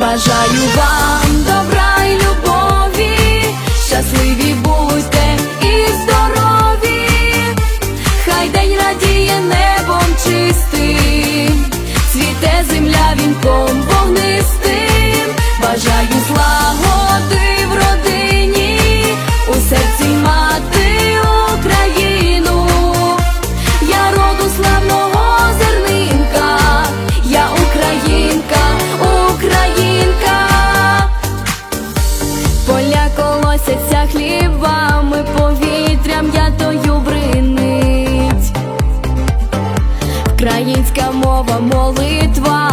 Бажаю вам добра й любові, щасливі будьте і здорові, хай день радіє небом чистим, цвіте земля вінком вогнистим, колосяться хлібами, повітрям ятою бринить. Українська мова молитвами